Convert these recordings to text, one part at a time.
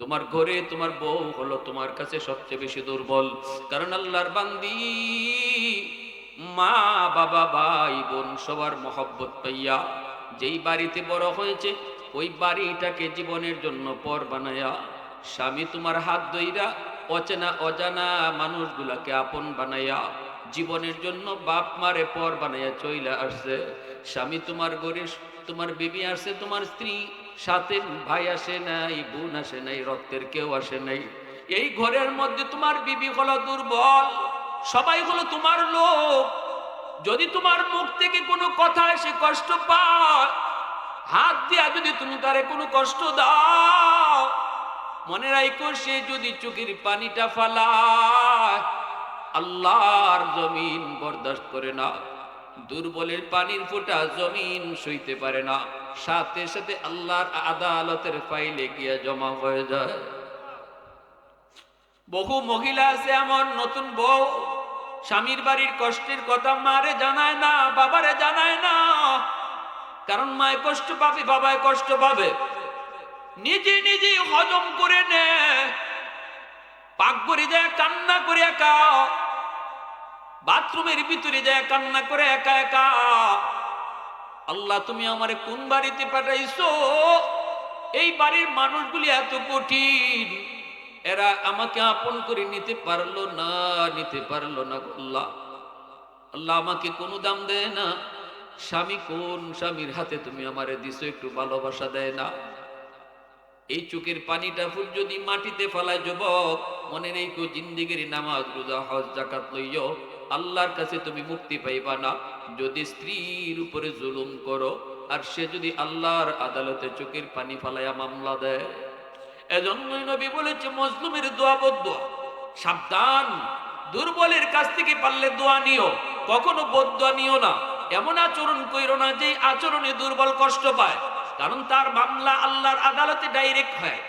তোমার ঘরে তোমার বউ হলো তোমার কাছে সবচেয়ে বেশি দুর্বল। কারণ আল্লাহর বান্দি মা, বাবা, ভাই, বোন সবার মহব্বত পাইয়া যেই বাড়িতে বড় হয়েছে, ওই বাড়িটাকে জীবনের জন্য পর বানায়া স্বামী তোমার হাত দইরা অচেনা, অজানা মানুষগুলাকে আপন বানাইয়া জীবনের জন্য বাপ মারে পর বানাইয়া চইলা আসছে। স্বামী তোমার গড়ে তোমার বিবি আসছে, তোমার স্ত্রী সাথে ভাই আসে নাই, বোন আসে নাই, রক্তের কেউ আসে নাই। এই ঘরের মধ্যে তোমার বিবি হলো দুর্বল, সবাই হলো তোমার লোক। যদি তোমার মুখ থেকে কোনো কথা এসে কষ্ট পায়, হাত দিয়া যদি তুমি তারে কোনো কষ্ট দাও, মনে রাখো সে যদি চোখের পানিটা ফালায়, আল্লাহর জমিন বরদাস্ত করে না দুর্বলের পানির ফোঁটা জমিন সইতে পারে না। সাথে সাথে আল্লাহর আদালতের ফাইলে গিয়ে জমা হয়ে যায়। বহু মহিলা আছে এমন, নতুন বউ, স্বামীর বাড়ির কষ্টের কথা মারে জানায় না, বাবারে জানায় না। কারণ মায় কষ্ট পাবে, বাবায় কষ্ট পাবে। নিজে নিজে হজম করে নে। পাক করে যায়, কান্না করে একা। বাথরুমের ভিতরে যায়, কান্না করে একা একা। আল্লাহ, তুমি আমারে কোন বাড়িতে পাঠাইছো? এই বাড়ির মানুষগুলি এত কঠিন। এরা আমাকে আপন করে নিতে পারল না, নিতে পারল না আল্লাহ। আল্লাহ আমাকে কোনো দাম দেয় না। স্বামী কোন স্বামীর হাতে তুমি আমারে দিছো, একটু ভালোবাসা দেয় না? এই চোখের পানিটা ফুল যদি মাটিতে ফেলায় যুবক, মনে নেই কেউ জিন্দিগির নামাজ, রোজা, হজ জাকাত লইও, আল্লাহর কাছে তুমি মুক্তি পাইবা না। যদি স্ত্রীর উপরে জুলুম করো, আর সে যদি আল্লাহর আদালতে চোখের পানি ফালাইয়া মামলা দেয়। এজন্যই নবী বলেছে, মজলুমের দোয়া বদ্ধ সাবধান, দুর্বলের কাছ থেকে পারলে দোয়া নিও, কখনো বদুয়া নিও না। এমন আচরণ কইরো না যে আচরণে দুর্বল কষ্ট পায়, কারণ তার মামলা আল্লাহর আদালতে ডাইরেক্ট হয়।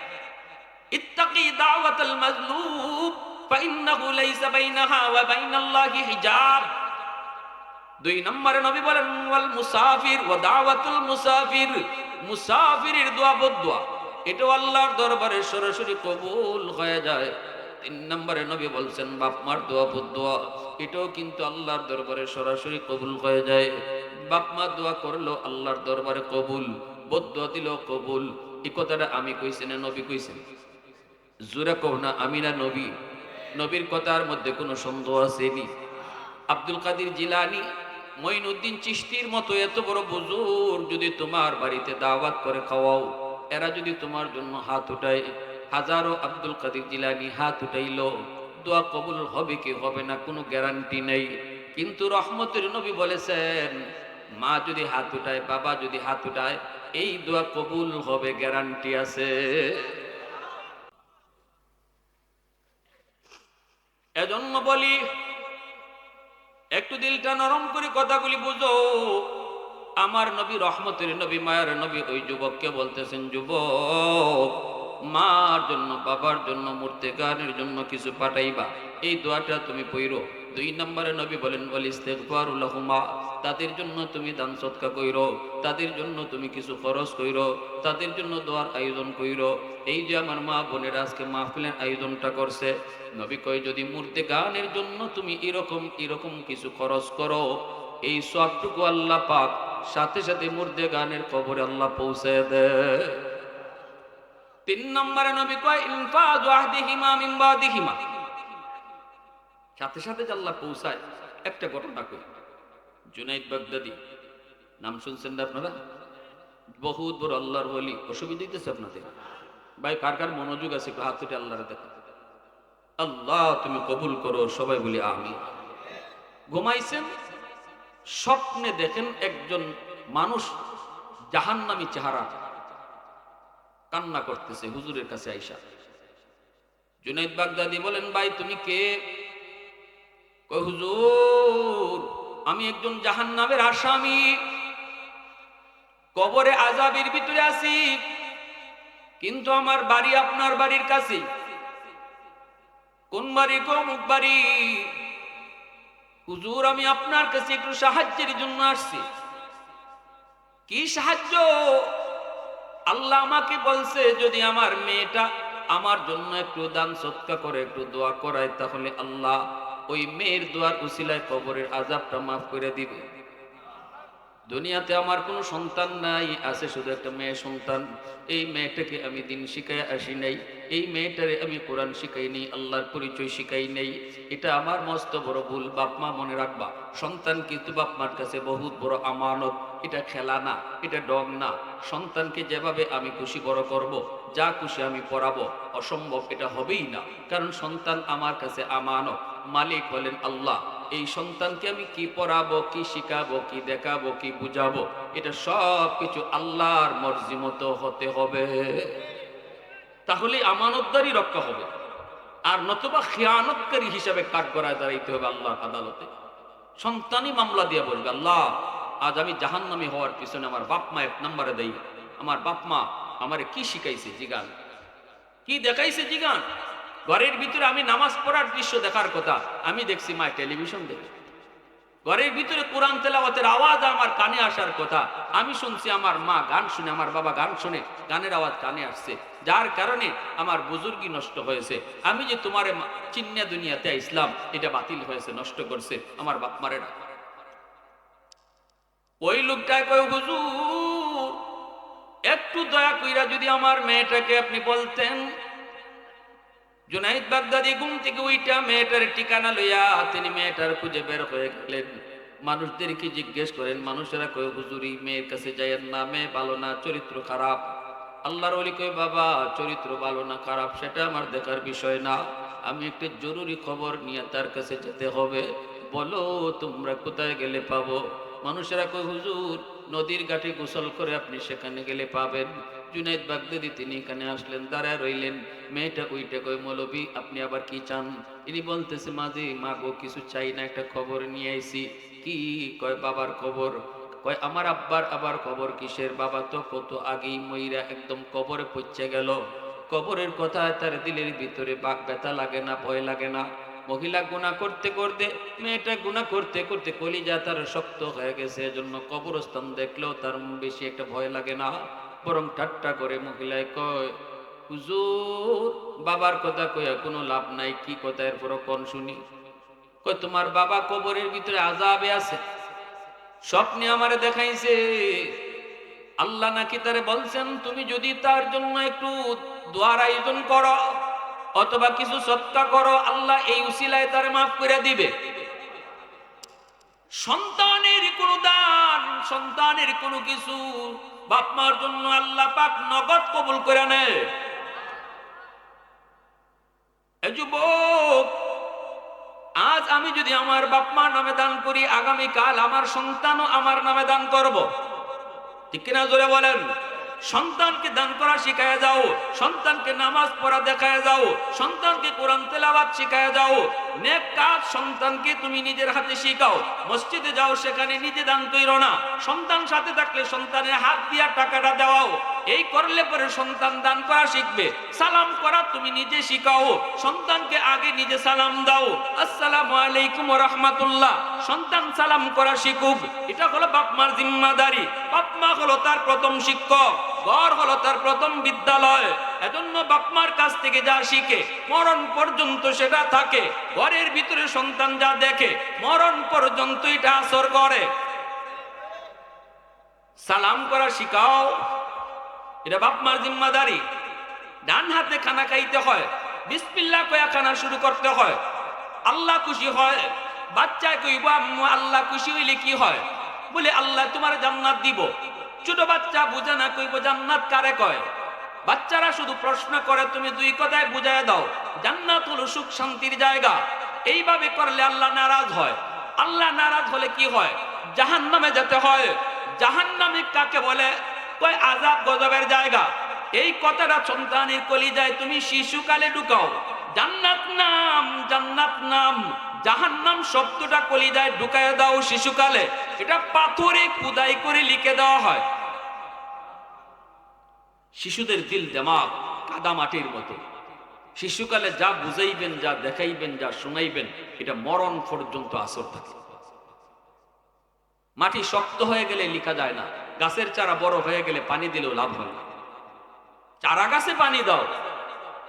ইত্তাকি দাওয়াতাল মাজলুম, ফাইন্নাহু লাইসা বাইনাহা ওয়া বাইনাল্লাহি হিজাব। দুই নম্বরে নবী বলেন, ওয়াল মুসাফির ওয়া দাওয়াতুল মুসাফির। মুসাফিরের দোয়া, বদুয়া। এটাও আল্লাহর দরবারে সরাসরি কবুল হয়ে যায়। তিন নম্বরে নবী বলছেন, বাপ মার দোয়া, বদুয়া। এটাও কিন্তু আল্লাহর দরবারে সরাসরি কবুল হয়ে যায়। বাপ মা দোয়া করল, আল্লাহর দরবারে কবুল। বদুয়া দিল, কবুল। এই কথাটা আমি কইছি না, নবী কইছেন? জুরা কহ না, আমি না নবী? নবীর কথার মধ্যে কোনো সন্দেহ আসেনি? আব্দুল কাদির জিলানি মঈনুদ্দিন চিশতির মতো এত বড় বুজুর যদি তোমার বাড়িতে দাওয়াত করে খাওয়াও, এরা যদি তোমার জন্য হাত উঠায়, হাজারো আব্দুল কাদির জিলানি হাত উঠাইলো, দোয়া কবুল হবে কি হবে না কোনো গ্যারান্টি নেই। কিন্তু রহমতের নবী বলেছেন, মা যদি হাত উঠায়, বাবা যদি হাত উঠায়, এই দোয়া কবুল হবে, গ্যারান্টি আছে। এজন্য বলি একটু দিলটা নরম করে কথাগুলি বুঝো। আমার নবী রহমতের নবী, মায়ের নবী, ওই যুবককে বলতেছেন, যুবক, মার জন্য, বাবার জন্য মূর্তিকারের জন্য কিছু পাঠাইবা। এই দোয়াটা তুমি পইরো। দুই নম্বরে নবী বলেন তাদের জন্য তুমি দান সৎকা কইরো, তাদের জন্য তুমি কিছু খরচ কইরো, তাদের জন্য দোয়ার আয়োজন কইরো। এই যে আমার মা বোনের আজকে মাহফিলের আয়োজনটা করছে, নবী কয়, যদি মূর্তি গানের জন্য তুমি এরকম এরকম কিছু খরচ করো, এই সবটুকু আল্লাহ পাক সাথে সাথে মুর্দে গানের খবরে আল্লাহ পৌঁছে দেয় তিন নম্বরে নবী কয়, ইনফাজ ওয়াহদিহিমা মিন বাদিহিমা সাথে সাথে আল্লাহ পৌঁছায় একটা ঘটনা কই জুনাইদ বাগদাদি, নাম শুনছেন না আপনারা? বহুত বড় আল্লাহর বলি অসুবিধা দিতেছে আপনাদের। ভাই, কার কার মনোযোগ আছে একটু হাত আল্লাহর দেখা আল্লাহ, তুমি কবুল করো, সবাই বলি আমি ঘুমাইছেন, স্বপ্নে দেখেন একজন মানুষ জাহান্নামি চেহারা। কান্না করতেছে, হুজুরের কাছে আইসা। জুনাইদ বাগদাদি বলেন, ভাই, তুমি কে? হুজুর, আমি একজন জাহান্নামের আসামি। কবরে আজাবের ভিতরে আছি, কিন্তু আমার বাড়ি আপনার বাড়ির কাছে। কোন বাড়ি কোমুক বাড়ি? হুজুর, আমি আপনার কাছে একটু সাহায্যের জন্য আসছি। কি সাহায্য? আল্লাহ আমাকে বলছে, যদি আমার মেয়েটা আমার জন্য একটু দান সৎকা করে, একটু দোয়া করায়, তাহলে আল্লাহ ওই মেয়ের দোয়ার উসিলায় কবরের আজাবটা মাফ করে দিবে। দুনিয়াতে আমার কোনো সন্তান নাই, আছে শুধু একটা মেয়ে সন্তান। এই মেয়েটাকে আমি দিন শিখাই আসি নাই, এই মেয়েটারে আমি কোরআন শিখাই নেই, আল্লাহর পরিচয় শিখাই নেই। এটা আমার মস্ত বড় ভুল, বাপ মা মনে রাখবা। সন্তান কিন্তু বাপ মার কাছে বহুত বড় আমানত। এটা খেলা না, এটা ডগ না। সন্তানকে যেভাবে আমি খুশি বড় করব, যা খুশি আমি পড়াবো অসম্ভব এটা হবেই না। কারণ সন্তান আমার কাছে আমানত। মালিক হলেন আল্লাহ। এই সন্তানকে আমি কি পড়াবো, কি শিখাবো, কি দেখাবো, কি বুঝাবো, এটা সব কিছু আল্লাহর মর্জি মতো হতে হবে। তাহলে আমানতদারি রক্ষা হবে। আর নতুবা খেয়ানতকারী হিসাবে কাঠ করায় দাঁড়াইতে হবে আল্লাহর আদালতে। সন্তানই মামলা দিয়ে বলবে, আল্লাহ, আজ আমি জাহান্নামি হওয়ার পিছনে আমার বাপ মা এক নম্বরে দেই আমার বাপ মা আমারে কি শিখাইছে জিগান? কি দেখাইছে জিগান? ঘরের ভিতরে আমি নামাজ পড়ার দৃশ্য দেখার কথা। আমি দেখছি মা টেলিভিশন দেখে। ঘরের ভিতরে কোরআন তেলাওয়াতের আওয়াজ আমার কানে আসার কথা। আমি শুনছি আমার মা গান শুনে, আমার বাবা গান শুনে, গানের আওয়াজ কানে আসছে। যার কারণে আমার বুজুর্গি নষ্ট হয়েছে। আমি যে তোমার চিন্না দুনিয়াতে ইসলাম এটা বাতিল হয়েছে, নষ্ট করছে আমার বাপ মারে না ওই লোকটায় কয়, হুজুর, একটু দয়া কইরা যদি আমার মেয়েটাকে আপনি বলতেন জুনাইদ বাগদাদি ঘুম থেকে ওইটা মেয়েটার ঠিকানা লইয়া তিনি মেয়েটার খুঁজে বের হয়ে গেলেন। মানুষদেরকে জিজ্ঞেস করেন, মানুষেরা কয়, হুজুরি মেয়ের কাছে যাইয়েন না, মেয়ে ভালো না, চরিত্র খারাপ? আল্লাহর অলি কয়, বাবা, চরিত্র ভালো না, খারাপ, সেটা আমার দেখার বিষয় না। আমি একটা জরুরি খবর নিয়ে তার কাছে যেতে হবে। বলো, তোমরা কোথায় গেলে পাবো? মানুষেরা কয়, হুজুর, নদীর ঘাটে গোসল করে আপনি সেখানে গেলে পাবেন। জুনাইদ বাগদাদি, তিনি এখানে আসলেন, দাঁড়ায় রইলেন। মেয়েটা ওইটা কই মৌলবী আপনি আবার কি চান? ইনি বলতেছে মাঝে মা গো, কিছু চাই না, একটা খবর নিয়ে আইছি। কি? কয়, বাবার খবর। কয়, আমার আব্বার আবার খবর কিসের? বাবা তো কত আগেই ময়রা একদম কবরে পচে গেল। কবরের কথা তার দিলের ভিতরে বাঘ ব্যথা লাগে না, ভয় লাগে না। মহিলা গুণা করতে করতে, মেয়েটা গুণা করতে করতে কলিজা তার শক্ত হয়ে গেছে। এজন্য কবরস্থান দেখলেও তার বেশি একটা ভয় লাগে না। বরং ঠাট্টা করে মহিলায় কয়, হুজুর, বাবার কথা কইয়া কোনো লাভ নাই, কি কথা? এরপর কোন শুনি। কয়, তোমার বাবা কবরের ভিতরে আজাবে আছে। স্বপ্নে আমার দেখাইছে। আল্লাহ নাকি তারে বলছেন, তুমি যদি তার জন্য একটু দোয়ার আয়োজন করো, অথবা কিছু সত্তা করো, আল্লাহ এই উসিলায় তারে মাফ করে দিবে। সন্তানের কোন দান, সন্তানের কোনো কিছু বাপ মার জন্য আল্লাহ পাক নগদ কবুল করে নেয় আজ আমি যদি আমার বাপ মার নামে দান করি, আগামীকাল আমার সন্তানও আমার নামে দান করব। ঠিক কিনা জোরে বলেন? সন্তানকে দান করা শিখায় যাও, সন্তানকে নামাজ পড়া দেখায় যাও, সন্তানকে কোরআন তেলাবাদ শিখায় যাও। সালাম করা তুমি নিজে শিখাও। সন্তানকে আগে নিজে সালাম দাও। আসসালামু আলাইকুম সন্তান সালাম করা শিখুক। এটা হলো বাপ মার জিম্মাদারি। বাপ মা হলো তার প্রথম শিক্ষক। ঘর হলো তার প্রথম বিদ্যালয়। এজন্য বাপমার কাছ থেকে যা শিখে, মরণ পর্যন্ত সেটা থাকে। ঘরের ভিতরে সন্তান যা দেখে, মরণ পর্যন্ত এটা আসর করে। সালাম করা শিখাও। এটা বাপমার জিম্মাদারি। ডান হাতে খানা খাইতে হয়, বিসমিল্লাহ কয়া খানা শুরু করতে হয়। আল্লাহ খুশি হয়, বাচ্চায় কইব, আম্মু, আল্লাহ খুশি হইলে কি হয়? বলে, আল্লাহ তোমার জান্নাত দিব। ছোট বাচ্চা বুঝে না, কইব জান্নাত কারে কয়? বাচ্চারা শুধু প্রশ্ন করে, তুমি দুই কথায় বুঝায় দাও। জান্নাত হলো সুখ শান্তির জায়গা। এইভাবে করলে আল্লাহ নারাজ হয়। আল্লাহ নারাজ হলে কি হয়? জাহান নামে যেতে হয়। জাহান নামে কাকে বলে? কয় আজাব গজবের জায়গা। এই কথাটা সন্তানের কলিজায় তুমি শিশুকালে ঢুকাও। জান্নাত নাম জান্নাত নাম। জাহান্নাম শব্দটা কলিজায় ঢুকায় দাও শিশুকালে। এটা পাথরে কুদাই করে লিখে দেওয়া হয়। শিশুদের দিল দেমাগ, কাদা মাটির মতো। শিশুকালে যা বুঝাইবেন, যা দেখাইবেন, যা শোনাইবেন, এটা মরণ পর্যন্ত আসর থাকে। মাটি শক্ত হয়ে গেলে লিখা যায় না, গাছের চারা বড় হয়ে গেলে পানি দিলেও লাভ হয় না। চারা গাছে পানি দাও।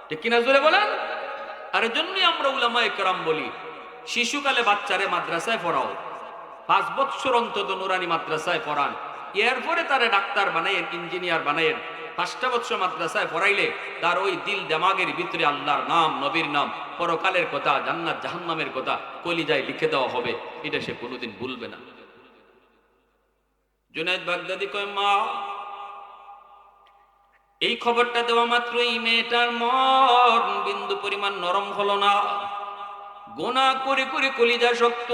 ঠিক কিনা জোরে বলেন? আর জন্যই আমরা উলামা একরাম বলি, শিশুকালে বাচ্চারে মাদ্রাসায় পড়াও। পাঁচ বৎসর অন্তত নুরানি মাদ্রাসায় পড়ান। এরপরে তারে ডাক্তার বানাইয়েন ইঞ্জিনিয়ার বানাইয়েন পাঁচটা বছর মাদ্রাসায় পড়াইলে তার ওই দিল দেমাগের ভিতরে আল্লাহর নাম, নবীর নাম, পরকালের কথা, জান্নাত, জাহান্নামের কথা কলিজায় লিখে দেওয়া হবে। এটা সে কোনোদিন ভুলবে না। জুনাইদ বাগদাদি কয়, মা, এই খবরটা দেওয়া মাত্র এই মেয়েটার মন বিন্দু পরিমাণ নরম হলো না। গোনা করে করে কলিজা শক্ত।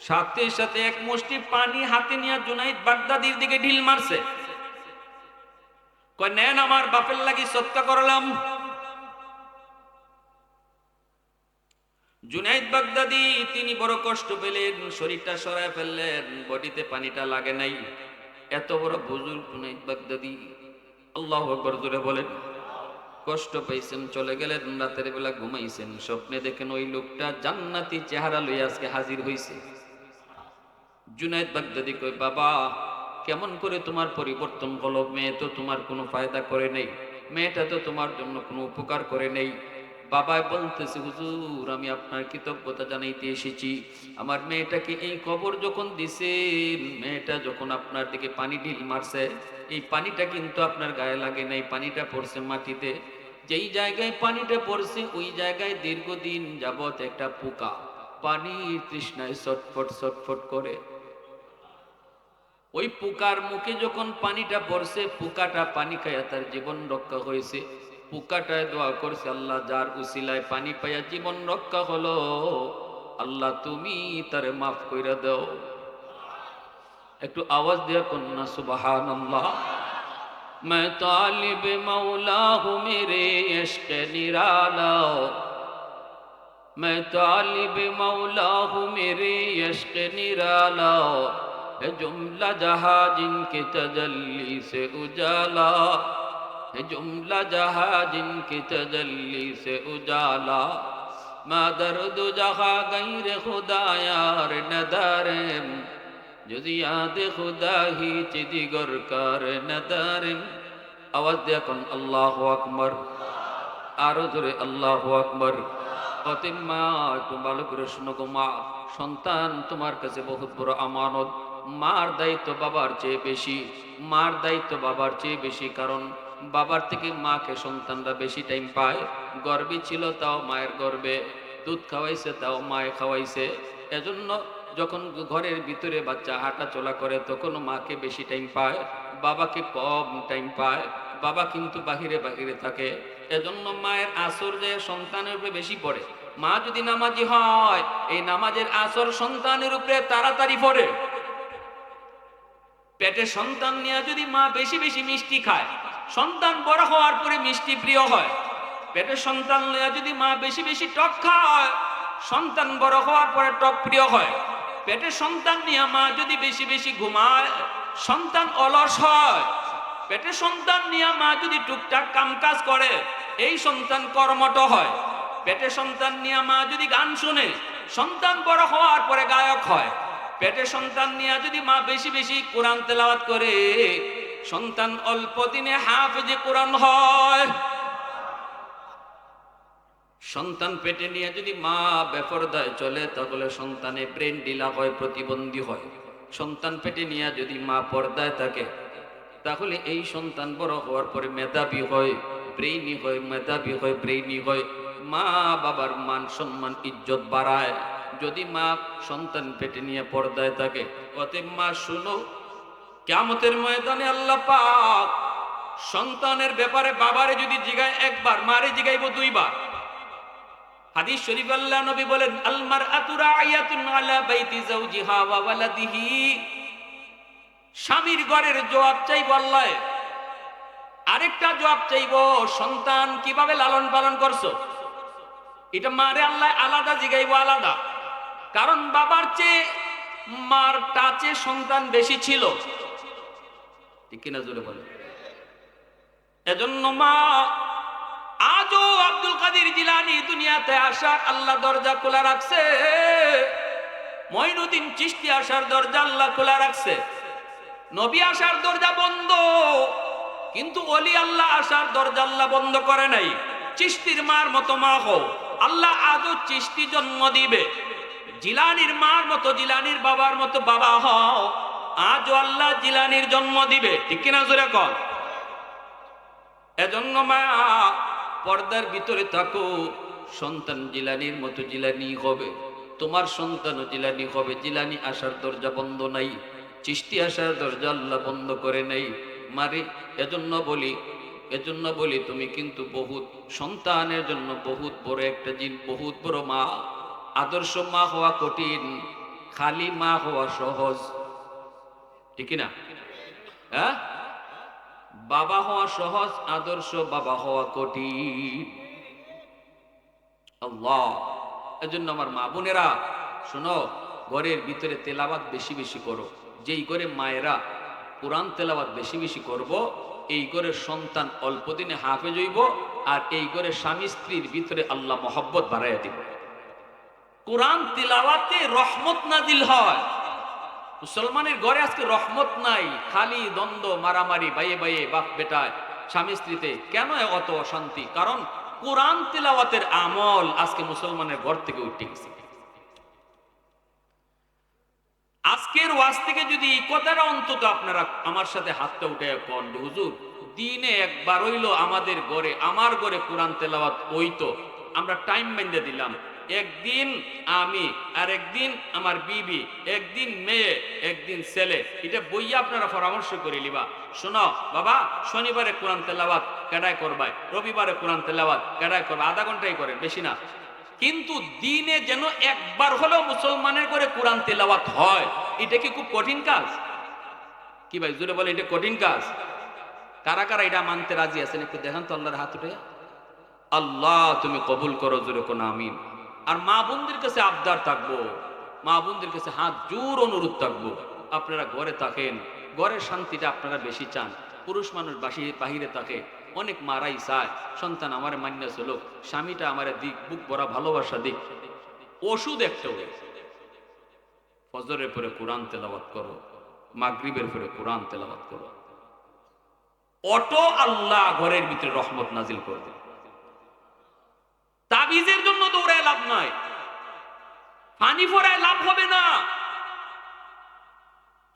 সাথে সাথে এক মুষ্টি পানি হাতে নিয়ে জুনাইদ বাগদাদির দিকে ঢিল মারছে। কয়, নেন আমার বাপের লাগি সৎকা করলাম। জুনাইদ বাগদাদি, তিনি বড় কষ্ট পেলেন, শরীরটা সরায় ফেললেন, বডিতে পানিটা লাগে নাই। এত বড় বুজুর্গ জুনাইদ বাগদাদি, আল্লাহ আকবর জোরে বলেন, কষ্ট পাইছেন, চলে গেলেন, রাতের বেলা ঘুমাইছেন, স্বপ্নে দেখেন ওই লোকটা জান্নাতি চেহারা লইয়া আজকে হাজির হইছে। জুনাইদ বাগদাদি কই বাবা কেমন করে তোমার পরিবর্তন হলো? মেয়ে তো তোমার কোনো ফায়দা করে নেই। মেয়েটা তো তোমার জন্য কোনো উপকার করে নেই। বাবাই বলতেছে, হুজুর, আমি আপনার কৃতজ্ঞতা জানাইতে এসেছি। আমার মেয়েটাকে এই খবর যখন দিছে, মেয়েটা যখন আপনার দিকে পানি ঢিল মারছে, এই পানিটা কিন্তু আপনার গায়ে লাগে নাই, পানিটা পড়ছে মাটিতে। যেই জায়গায় পানিটা পড়ছে, ওই জায়গায় দীর্ঘদিন যাবত একটা পোকা, পানির তৃষ্ণায় ছটফট ছটফট করে। ওই পোকার মুখে যখন পানিটা পড়ছে পোকাটা পানি খাইয়া তার জীবন রক্ষা হয়েছে পোকাটায় দোয়া করছে আল্লাহ যার উসিলায় পানি পাইয়া জীবন রক্ষা হলো আল্লাহ তুমি তারে মাফ কইরা দাও একটু আওয়াজ দিয়া কন্যা সুবাহান আল্লাহ मैं तालिब मौला हूँ मेरे इश्क निराला मैं तालिब मौला हूँ मेरे इश्क निराला হে জুমলা جہاں جن کی تجلی سے اجالا ہے جملہ جہاں جن کی تجلی سے اجالا مادر যদি আদে খুদা হি চিদি গরকার নাদারিম। আওয়াজ দিয়ে এখন আল্লাহু আকবার। আরও জোরে আল্লাহু আকবার। অতিম মা একটু গো মা। সন্তান তোমার কাছে বহুত বড় আমানত। মার দায়িত্ব বাবার চেয়ে বেশি, মার দায়িত্ব বাবার চেয়ে বেশি, কারণ বাবার থেকে মাকে সন্তানরা বেশি টাইম পায়। গর্বে ছিল তাও মায়ের গর্বে, দুধ খাওয়াইছে তাও মায়ে খাওয়াইছে। এজন্য যখন ঘরের ভিতরে বাচ্চা হাঁটা চলা করে তখন মাকে বেশি টাইম পায়, বাবাকে কম টাইম পায়। বাবা কিন্তু বাহিরে বাহিরে থাকে। এজন্য মায়ের আসর যে সন্তানের উপরে বেশি পড়ে। মা যদি নামাজি হয়, এই নামাজের আসর সন্তানের উপরে তাড়াতাড়ি পড়ে। পেটে সন্তান নিয়ে যদি মা বেশি বেশি মিষ্টি খায়, সন্তান বড় হওয়ার পরে মিষ্টি প্রিয় হয়। পেটে সন্তান নিয়ে যদি মা বেশি বেশি টক খায় সন্তান বড় হওয়ার পরে টক প্রিয় হয়। পেটে সন্তান নিয়ে মা যদি বেশি বেশি ঘুমায়, সন্তান অলস হয়। পেটে সন্তান নিয়ে মা যদি টুকটাক কামকাজ করে, এই সন্তান কর্মট হয়। পেটে সন্তান নিয়ে মা যদি গান শুনে, সন্তান বড় হওয়ার পরে গায়ক হয়। পেটে সন্তান নিয়ে যদি মা বেশি বেশি কোরআন তেলাওয়াত করে, সন্তান অল্প দিনে হাফেজে কোরআন হয়। সন্তান পেটে নিয়ে যদি মা বেপরদায় চলে, তাহলে সন্তানে ব্রেন ডিলা হয়, প্রতিবন্ধী হয়। সন্তান পেটে নিয়ে যদি মা পর্দায় থাকে, তাহলে এই সন্তান বড় হওয়ার পরে মেধাবী হয়, ব্রেইনি হয়, মেধাবী হয়, ব্রেইনি হয়। মা বাবার মান সম্মান ইজ্জত বাড়ায়। যদি মা সন্তান পেটে নিয়ে পর্দায় থাকে, অতএব মা, শুনো কেমতের ময়দানে আল্লাহ পাক সন্তানের ব্যাপারে বাবারে যদি জিগায় একবার, মারে জিগাইব দুইবার। হাদিস শরীফ আল্লাহ নবী বলেন আলমার আতুরা আয়াতুন আলা বাইতি জাওজিহা ওয়া ওয়ালাদিহি। স্বামীর ঘরের জবাব চাইব আল্লাহ। আরেকটা জবাব চাইব, সন্তান কীভাবে লালন পালন করছ? এটা মারে আল্লাহ আলাদা, জিগাইব আলাদা। কারণ বাবার চেয়ে, মার টাচে সন্তান বেশি ছিল। ঠিক কিনা জোরে বলে এজন্য মা, আজও আব্দুল কাদির জিলানি দুনিয়াতে আসার আল্লাহ দরজা খোলা রাখছে। মঈনুদ্দিন চিশতি আসার দরজা আল্লাহ খোলা রাখছে। নবী আসার দরজা বন্ধ, কিন্তু অলি আল্লাহ আসার দরজা আল্লাহ বন্ধ করে নাই। চিস্তির মার মতো মা হও। আল্লাহ আজও চিস্তি জন্ম দিবে। জিলানির মার মতো, জিলানির বাবার মতো বাবা হও। আজও আল্লাহ জিলানির জন্ম দিবে। ঠিক কিনা জোরে কর এজন্য মা, পর্দার ভিতরে থাকো। সন্তান জিলানির মতো জিলানি হবে। তোমার সন্তানও জিলানি হবে। জিলানি আসার দরজা বন্ধ নাই। চিষ্টি আসার দরজা আল্লাহ বন্ধ করে নাই। মারে, এজন্য বলি এজন্য বলি, তুমি কিন্তু বহুত সন্তানের জন্য বহুত বড় একটা জিন, বহুত বড় মা। আদর্শ মা হওয়া কঠিন, খালি মা হওয়া সহজ। ঠিক না হ্যাঁ? বাবা হওয়া সহজ, আদর্শ বাবা হওয়া কঠিন। এজন্য আমার মা বোনেরা, শোনো, ঘরের ভিতরে তেলাবাদ বেশি বেশি করো। যেই ঘরে মায়েরা কোরআন তেলাবাদ বেশি বেশি করব, এই ঘরের সন্তান অল্প দিনে হাফেজ হইব, আর এই ঘরে স্বামী স্ত্রীর ভিতরে আল্লাহ মহব্বত বাড়াইয়া দিব। কোরআন তিলাওয়াতে রহমত নাজিল হয়। মুসলমানের ঘরে আজকে রহমত নাই, খালি দ্বন্দ্ব, মারামারি, বাইয়ে বাইয়ে বাপ বেটায়, স্বামী স্ত্রীতে। কেন অত অশান্তি? কারণ কোরআন তিলাওয়াতের আমল আজকে মুসলমানের ঘর থেকে উঠে গেছে। আজকের ওয়াজ থেকে যদি কথাটা অন্তত আপনারা আমার সাথে হাতটা উঠে যে, হুজুর, দিনে একবার হইল আমাদের ঘরে, আমার ঘরে কোরআন তেলাওয়াত হইতো, আমরা টাইম বেঁধে দিলাম। একদিন আমি আর একদিন আমার বিবি, একদিন মেয়ে, একদিন ছেলে। এটা বইয়া আপনারা পরামর্শ করে লিবা। শোনো, বাবা, শনিবারে কোরআন তেলাওয়াত কেডায় করবাই রবিবারে কোরআন তেলাওয়াত কেডায় করবা? আধা ঘন্টাই করেন বেশি না। কিন্তু দিনে যেন একবার হলেও মুসলমানের করে কোরআন তেলাওয়াত হয়, এটা কি খুব কঠিন কাজ? কি ভাই, জোরে বলে এটা কঠিন কাজ? কারা কারা এটা মানতে রাজি আছেন? একটু দেখান তো আল্লাহর হাত উঠে আল্লাহ, তুমি কবুল করো, জোরে কোন আমিন। আর মা বোনদের কাছে আবদার থাকব, মা বোনদের কাছে হাত জোর অনুরোধ থাকব, আপনারা ঘরে থাকেন, ঘরের শান্তিটা আপনারা বেশি চান। পুরুষ মানুষ বাসি, বাহিরে থাকে, অনেক মারাই চায়, সন্তান আমার মান্য চলো স্বামীটা আমার দিক, বুক ভরা ভালোবাসা দিক। ওষুধ একটা ফজরের পরে কোরআন তেলাওয়াত করো, মাগরিবের পরে কোরআন তেলাওয়াত করো। অটো আল্লাহ ঘরের ভিতরে রহমত নাজিল করবে তাবিজের জন্য দৌড়ায় লাভ নাই পানি ফোরায় লাভ হবে না।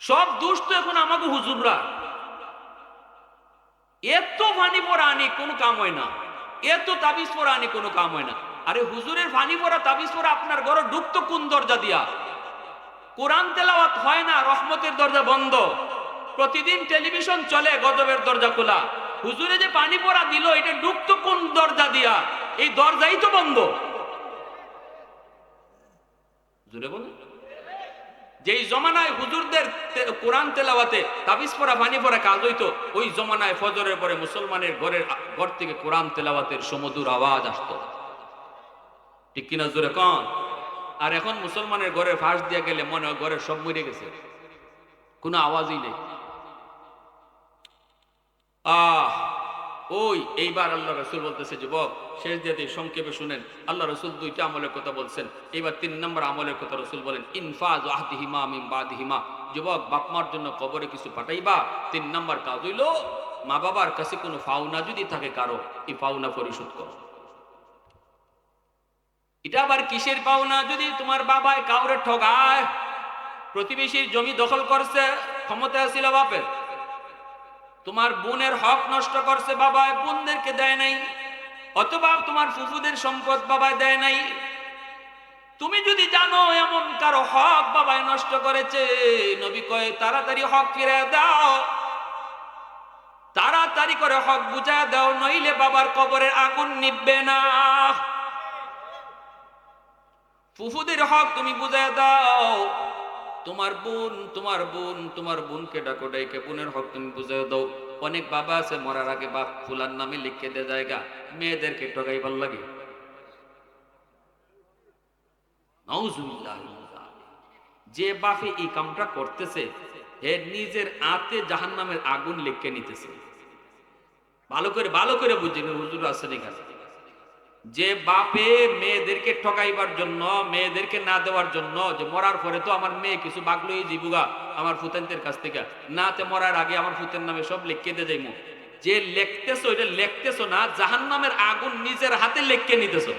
সব দোষ তো এখন আমাকে হুজুররা। এত পানি পরা আনি কোনো কাম হয় না। এত তাবিজ পরা আনি কোনো কাম হয় না। আরে হুজুরের পানি পরা তাবিজ পরা আপনার ঘরে ঢুকতো কোন দরজা দিয়া? কোরআন তেলাওয়াত হয় না, রহমতের দরজা বন্ধ। প্রতিদিন টেলিভিশন চলে, গজবের দরজা খোলা। হুজুরে যে পানি পরা দিল, এটা ঢুকতো কোন দরজা দিয়া? এই দরজাই তো বন্ধ। যেই জমানায় হুজুরদের কোরআন তেলাওয়াতে তাবিজ পরা পানি পরা কাজ হইতো, ওই জমানায় ফজরের পরে মুসলমানের ঘরের ঘর থেকে কোরআন তেলাওয়াতের সমুদুর আওয়াজ আসতো। ঠিক কিনা জোরে কন? আর এখন মুসলমানের ঘরে ফাঁস দিয়ে গেলে মনে হয় ঘরের সব মরে গেছে। কোনো আওয়াজই নেই। আহ! ওই, এইবার আল্লাহ রসুল বলতেছে, যুবক, শেষ দিয়াতে সংক্ষেপে শুনেন। আল্লাহ রসুল দুইটা আমলের কথা বলছেন। এইবার তিন নম্বর আমলের কথা রসুল বলেন, ইনফাজ আহদিহিমা মিম যুবক বাপমার জন্য কবরে কিছু পাঠাইবা, তিন নম্বর কাজ হইল, মা বাবার কাছে কোনো ফাউনা যদি থাকে কারও, এই ফাউনা পরিশোধ করো। এটা আবার কিসের পাওনা যদি তোমার বাবায় কাউরে ঠগায়, প্রতিবেশীর জমি দখল করছে ক্ষমতা ছিল বাপের। তোমার বোনের হক নষ্ট করছে বাবায় বোনদেরকে দেয় নাই। অথবা তোমার ফুফুদের সম্পদ বাবায় দেয় নাই। তুমি যদি জানো এমন কারও হক বাবায় নষ্ট করেছে, নবী কয়ে, তাড়াতাড়ি হক ফিরে দাও। তাড়াতাড়ি করে হক বুঝা দাও, নইলে বাবার কবরের আগুন নিববে না। ফুফুদের হক তুমি বুঝায় দাও। তোমার বোন তোমার বোন, তোমার বোনকে ডাকো, ডাইকে, বোনের হক তুমি বুঝায় দাও। অনেক বাবা আছে, মরার আগে বাপ ফুলার নামে লিখে দেয় জায়গা, মেয়েদেরকে ঠগাইবার লাগে। যে বাপে এই কামটা করতেছে, হে নিজের আতে জাহান্নামের আগুন লিখে নিতেছে। ভালো করে ভালো করে বুঝছেন হুজুর আসেন এখানে। যে বাপে মেয়েদেরকে ঠকাইবার জন্য, মেয়েদেরকে না দেওয়ার জন্য, যে মরার পরে তো আমার মেয়ে কিছু বাগলোই জীবুগা আমার ফুতেনদের কাছ থেকে, না তে মরার আগে আমার ফুতের নামে সব লিখে দিয়ে যাইমু। যে লেখতেছো, এটা লেখতেছো না, জাহান্নামের আগুন নিজের হাতে লেখকে নিতেছো।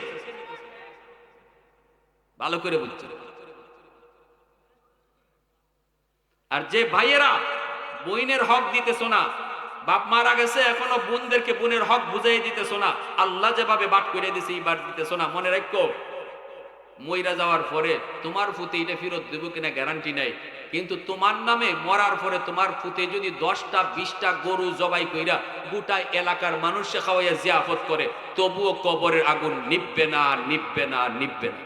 ভালো করে বুঝছ। আর যে ভাইয়েরা বইনের হক দিতেছো না বাপ মারা গেছে, এখনও বোনদেরকে বোনের হক বুঝাই দিতেছো না। আল্লাহ যেভাবে বাট করে দিছে এইবার দিতেছো না। মনে রাখো, মইরা যাওয়ার পরে তোমার ফুতে এটা ফেরত দেবো কিনা গ্যারান্টি নাই। কিন্তু তোমার নামে মরার পরে তোমার ফুতে যদি দশটা, বিশটা গরু জবাই কইরা গোটা এলাকার মানুষে খাওয়াইয়া জিয়াফত করে, তবুও কবরের আগুন নিববে না নিববে না নিববে না।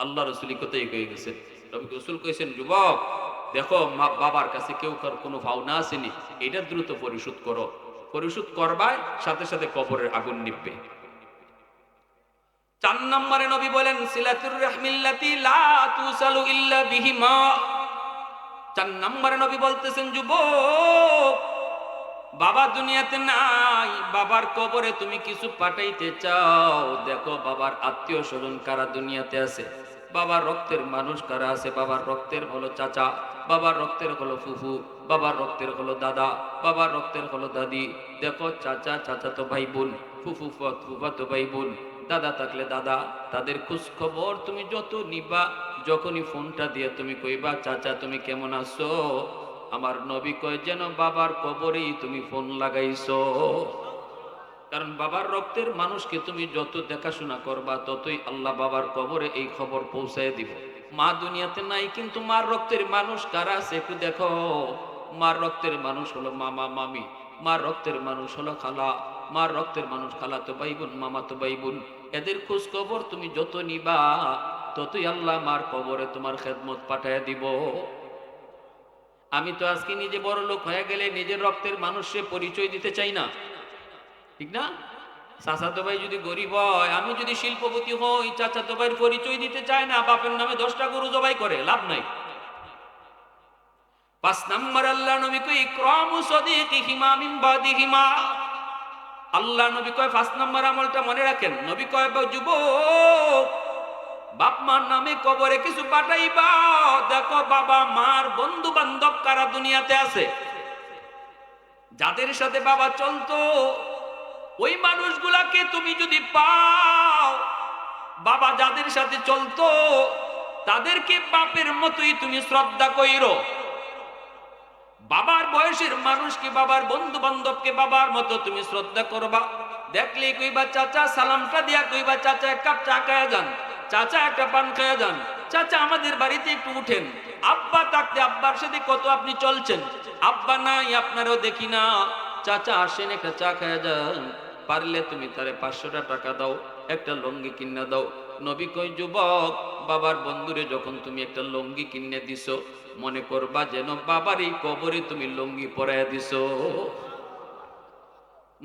আল্লাহ রসুলি কোথায় কয়ে গেছেন। রবি রসুল কয়েছেন যুবক দেখো বাবার কাছে কেউ কার কোনো ভাওনা আসেনি, এটা দ্রুত পরিশোধ করো। পরিশোধ করবায়, সাথে সাথে কবরের আগুন নিববে চার নম্বরে নবী বলেন চার নম্বরে নবী বলতেছেন বাবা দুনিয়াতে নাই, বাবার কবরে তুমি কিছু পাঠাইতে চাও। দেখো, বাবার আত্মীয় স্বজন কারা দুনিয়াতে আছে? বাবার রক্তের মানুষ কারা আছে? বাবার রক্তের হলো চাচা বাবার রক্তের হলো ফুফু, বাবার রক্তের হলো দাদা, বাবার রক্তের হলো দাদি। দেখো চাচা চাচা তো ভাই বোন ফুফু ফুফা তো ভাই বোন দাদা থাকলে দাদা, তাদের খোঁজ খবর তুমি যত নিবা, যখনই ফোনটা দিয়ে তুমি কইবা, চাচা, তুমি কেমন আছো? আমার নবী কয়, যেন বাবার কবরেই তুমি ফোন লাগাইছো। কারণ বাবার রক্তের মানুষকে তুমি যত দেখাশোনা করবা, ততই আল্লাহ বাবার কবরে এই খবর পৌঁছায় দিব। মা দুনিয়াতে নাই, কিন্তু মার রক্তের মানুষ কারা আছে একটু দেখো। মার রক্তের মানুষ হলো মামা, মামি। মার রক্তের মানুষ হলো খালা। মার রক্তের মানুষ খালা তো ভাই বোন মামা তো বাইবুন এদের খোঁজ খবর তুমি যত নিবা, ততই আল্লাহ মার কবরে তোমার খেদমত পাঠায় দিব। আমি তো আজকে নিজে বড় লোক হয়ে গেলে নিজের রক্তের মানুষে পরিচয় দিতে চাই না। ঠিক না? চাচাতো ভাই যদি গরিব হয়, আমি যদি শিল্পপতি হই, চাচাতো ভাইয়ের পরিচয় দিতে চায় না, বাপের নামে দশটা গরু জবাই করে, লাভ নাই। পাঁচ নাম্বার, আল্লাহ নবী কই ইকরামু সাদিকিহিমা মিন বাদিহিমা। আল্লাহ নবী কয়, পাঁচ নাম্বার আমলটা মনে রাখেন। নবী কয়, বা যুবক, বাপ মার নামে কবরে কিছু পাঠাইবা। দেখো বাবা মার বন্ধু বান্ধব কারা দুনিয়াতে আছে? যাদের সাথে বাবা চলতো ওই মানুষগুলাকে তুমি যদি পাও, বাবা যাদের সাথে চলতো, তাদেরকে বাপের মতোই তুমি শ্রদ্ধা কইরো। বাবার বয়সের মানুষকে, বাবার বন্ধু বান্ধবকে বাবার মতো তুমি শ্রদ্ধা করবা। দেখলে কইবা চাচা, সালামটা দিয়া কইবা চাচা, এক কাপ চা খায়া যান। চাচা, একটা পান খায়া যান। চাচা, আমাদের বাড়িতে একটু উঠেন। আব্বা থাকতে আব্বার সাথে কত আপনি চলছেন? আব্বা নাই, আপনারও দেখি না। চাচা আসেন, একটা চা খায়া যান। পারলে তুমি তারে পাঁচশোটা টাকা দাও, একটা লঙ্গি কিনে দাও। নবী কই যুবক, বাবার বন্ধুরে যখন তুমি একটা লঙ্গি কিনে দিছো, মনে করবা যেন বাবার এই কবরে তুমি লঙ্গি পরাইয়া দিছো।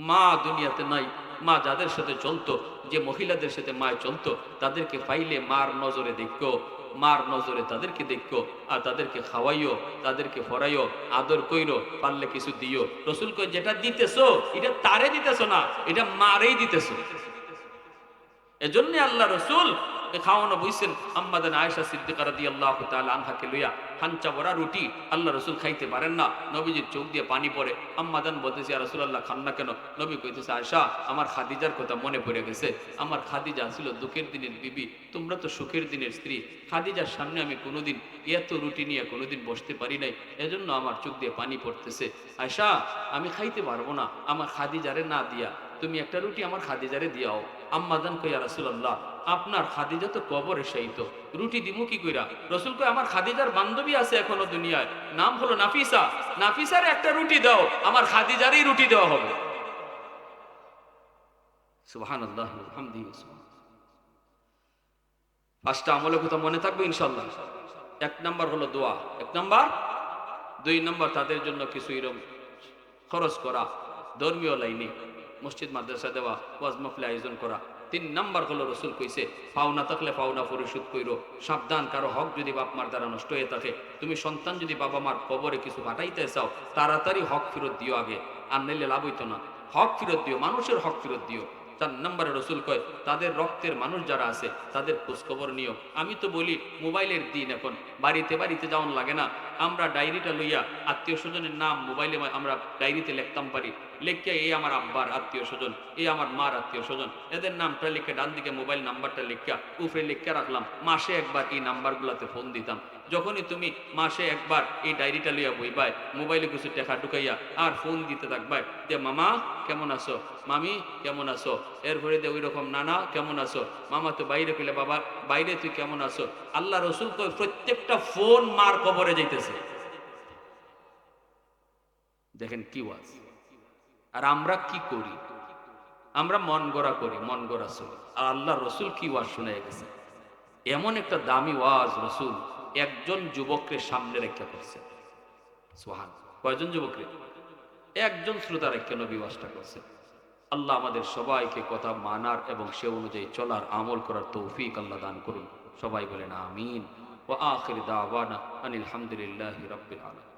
মা দুনিয়াতে নাই, মা যাদের সাথে চলতো, যে মহিলাদের সাথে মায় চলতো, তাদেরকে পাইলে মার নজরে দেখো। মার নজরে তাদেরকে দেখো আর তাদেরকে খাওয়াইও, তাদেরকে ফরাইও, আদর কইরো, পারলে কিছু দিও। রসুল কই যেটা দিতেছো, এটা তারে দিতেছো না, এটা মারেই দিতেছো। এজন্য আল্লাহ রসুল খাওয়ানো বইছেন আম্মাদান আয়েশা সিদ্দিকা রাদিয়াল্লাহু তাআলা আনহাকে লইয়া। হাঞ্চা বড়া রুটি আল্লাহ রসুল খাইতে পারেন না। নবীজির চোখ দিয়ে পানি পড়ে। আম্মাদান বলতেছে আর রাসূলুল্লাহ, খান না কেন? নবী কইতেছে, আয়েশা, আমার খাদিজার কথা মনে পড়ে গেছে। আমার খাদিজা ছিল দুঃখের দিনের বিবি। তোমরা তো সুখের দিনের স্ত্রী। খাদিজার সামনে আমি কোনোদিন এত রুটি নিয়ে কোনোদিন বসতে পারি নাই। এজন্য আমার চোখ দিয়ে পানি পড়তেছে। আয়েশা, আমি খাইতে পারব না। আমার খাদিজারে না দিয়া তুমি একটা রুটি আমার খাদিজারে দিয়াও। আম্মাদান কইয়া রাসূলুল্লাহ, আপনার খাদিজা তো কবরে শায়িত রুটি দিমু কি কইরা? রসুল কই আমার খাদিজার বান্ধবী আছে এখনও দুনিয়ায়। নাম হলো নাফিসা। নাফিসার একটা রুটি দাও, আমার খাদিজারই রুটি দেওয়া হবে। পাঁচটা আমলের কথা মনে থাকবে ইনশাল্লাহ এক নাম্বার হলো দোয়া। এক নাম্বার, দুই নাম্বার তাদের জন্য কিছু এরকম খরচ করা ধর্মীয় লাইনে। মসজিদ, মাদ্রাসা দেওয়া, ওয়াজ মাহফিল আয়োজন করা। তিন নাম্বার হলো রসুল কইছে পাওনা থাকলে পাওনা পরিশোধ কইরো। সাবধান, কারও হক যদি বাপ মার দ্বারা নষ্ট হয়ে থাকে, তুমি সন্তান যদি বাবা মার কবরে কিছু পাঠাইতে চাও, তাড়াতাড়ি হক ফেরত দিও আগে, আর নাইলে লাভ হইতো না। হক ফেরত দিও, মানুষের হক ফেরত দিও। চার নম্বরে রসুল কয়, তাদের রক্তের মানুষ যারা আছে, তাদের খোঁজখবর নিও। আমি তো বলি, মোবাইলের দিন এখন। বাড়িতে বাড়িতে যাওয়ান লাগে না। আমরা ডায়েরিটা লইয়া আত্মীয় স্বজনের নাম মোবাইলে আমরা ডায়েরিতে লিখতাম পারি। লিখে এই আমার আব্বার আত্মীয় স্বজন, এই আমার মার আত্মীয় স্বজন, এদের নামটা লিখে ডান দিকে মোবাইল নাম্বারটা লিখা উপরে লিখে রাখলাম। মাসে একবার এই নাম্বারগুলোতে ফোন দিতাম। যখনই তুমি মাসে একবার এই ডায়েরিটা লইয়া বইবাই, মোবাইলে কিছু টাকা ঢুকাইয়া আর ফোন দিতে থাকবাই, যে মামা কেমন আছো? মামি কেমন আছো? এরপরে দে ওই রকম নানা কেমন আছো? মামা তো বাইরে পেলে বাবা, বাইরে তুই কেমন আছো? আল্লাহ রসুল কয়, প্রত্যেকটা ফোন মার কবরে যাইতেছে। দেখেন কি ওয়াজ। আর আমরা কি করি? আমরা মন গড়া করি, মন গড়া চলি। আর আল্লাহ রসুল কি ওয়াজ শুনে গেছে? এমন একটা দামি ওয়াজ রসুল একজন যুবককে সামনে রেখা করছে। সোহান কয়জন যুবকরে? একজন শ্রোতা রেখে নবী ওয়াসটা করছে। আল্লাহ আমাদের সবাইকে কথা মানার এবং সে অনুযায়ী চলার আমল করার তৌফিক আল্লাহ দান করুন। সবাই বলেন আমিন। ও আখির দাওয়ানা আনিল হামদুলিল্লাহ রব্বিল আলামিন।